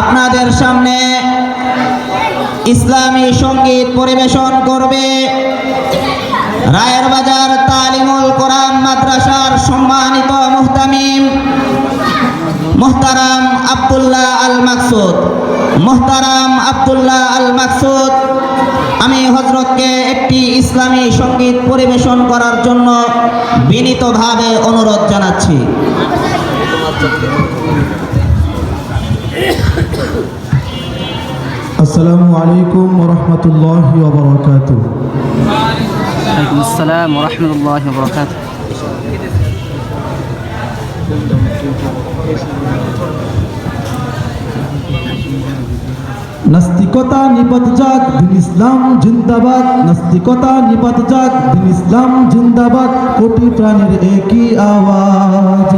আপনাদের সামনে ইসলামী সংগীত পরিবেশন করবে রায়ের বাজার তালিমুল কোরআন মাদ্রাসার সম্মানিত মুহতামিম মোহতারাম আব্দুল্লাহ আল মাকসুদ। মোহতারাম আব্দুল্লাহ আল মাকসুদ, আমি হজরতকে একটি ইসলামী সংগীত পরিবেশন করার জন্য বিনীতভাবে অনুরোধ জানাচ্ছি। আসসালামু আলাইকুম রহমতুল্লাহ ওবরাকাত ওয়ালাইকুম আসসালাম ওরহমতুল্লাহ বরকাত নাস্তিকতা নিপাত যাক, দিন ইসলাম জিন্দাবাদ। নাস্তিকতা নিপাত যাক, দিন ইসলাম জিন্দাবাদ। কোটি প্রাণের একই আওয়াজ।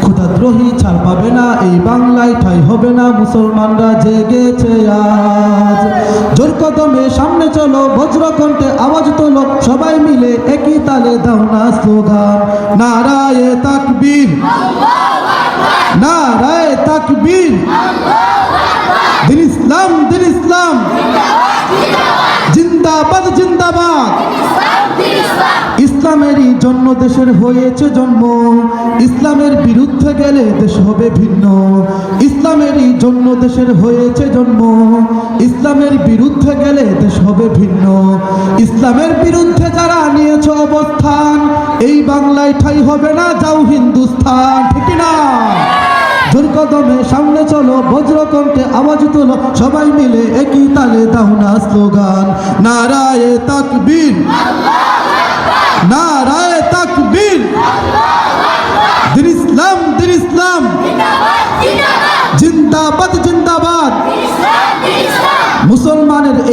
ক্ষুদাদ্রোহী ছাড় পাবে না, এই বাংলায় ঠাই হবে না, মুসলমানরা জেগেছে আজ। জোর কদমে সামনে চলো, বজ্রকণ্ঠে আওয়াজ তোলো, সবাই মিলে একই তালে দাও না স্লোগান। নারায়ে তাকবীর। নারায়ে তাকবীর। দিন ইসলাম দিন ইসলাম। জিন্দাবাদ জিন্দাবাদ। ইসলামেরই জন্য দেশের হয়েছে জন্ম। ইসলামের বিরুদ্ধে গেলে দেশ হবে ভিন্ন। ইসলামেরই জন্য দেশের হয়েছে জন্ম। ইসলামের বিরুদ্ধে গেলে দেশ হবে ভিন্ন। ইসলামের বিরুদ্ধে যারা নিয়েছে অবস্থান, এই বাংলায় ঠাই হবে না, যাও হিন্দুস্তান ঠিক না জোর কদমে সামনে চলো বজ্রকণ্ঠে আওয়াজ তোলো সবাই মিলে একই তালে দাও না স্লোগান। নারায়ে তাকবীর। নারায়ে তাকবীর। দিন ইসলাম দিন ইসলাম। জিন্দাবাদ জিন্দাবাদ। মুসলমানের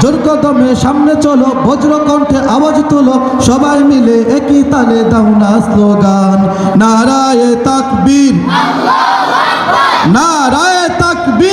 জোর কদমে সামনে চলো বজ্র কণ্ঠে আওয়াজ তোলো, সবাই মিলে একই তালে দাও না স্লোগান। নারায়ে তাকবীর। নারায়ে তাকবীর।